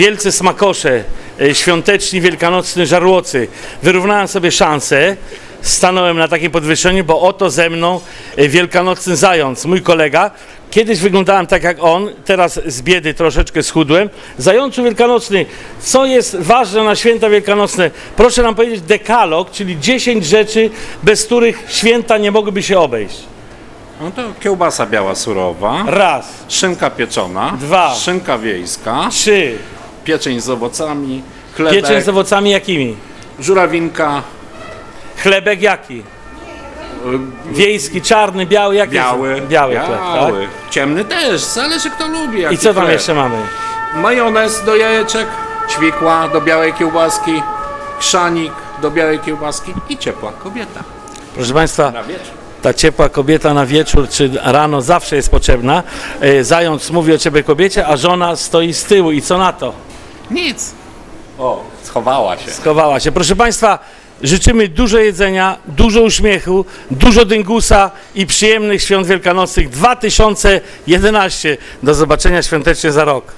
wielcy smakosze, e, świąteczni, wielkanocni żarłocy, wyrównałem sobie szansę, stanąłem na takim podwyższeniu, bo oto ze mną e, wielkanocny zając, mój kolega. Kiedyś wyglądałem tak jak on, teraz z biedy troszeczkę schudłem. Zającu wielkanocny, co jest ważne na święta wielkanocne? Proszę nam powiedzieć dekalog, czyli 10 rzeczy, bez których święta nie mogłyby się obejść. No to kiełbasa biała surowa, Raz, szynka pieczona, Dwa. szynka wiejska, trzy, pieczeń z owocami, chlebek, pieczeń z owocami jakimi? żurawinka, Chlebek jaki? Wiejski, czarny, biały, jaki biały, jest? Biały, chleb, tak? ciemny też, zależy kto lubi. I co tam chleb. jeszcze mamy? Majonez do jajeczek, ćwikła do białej kiełbaski, krzanik do białej kiełbaski i ciepła kobieta. Proszę Państwa, ta ciepła kobieta na wieczór czy rano zawsze jest potrzebna. E, Zając mówi o ciebie kobiecie, a żona stoi z tyłu. I co na to? Nic. O, schowała się. Schowała się. Proszę Państwa, życzymy dużo jedzenia, dużo uśmiechu, dużo dyngusa i przyjemnych świąt wielkanocnych 2011. Do zobaczenia świątecznie za rok.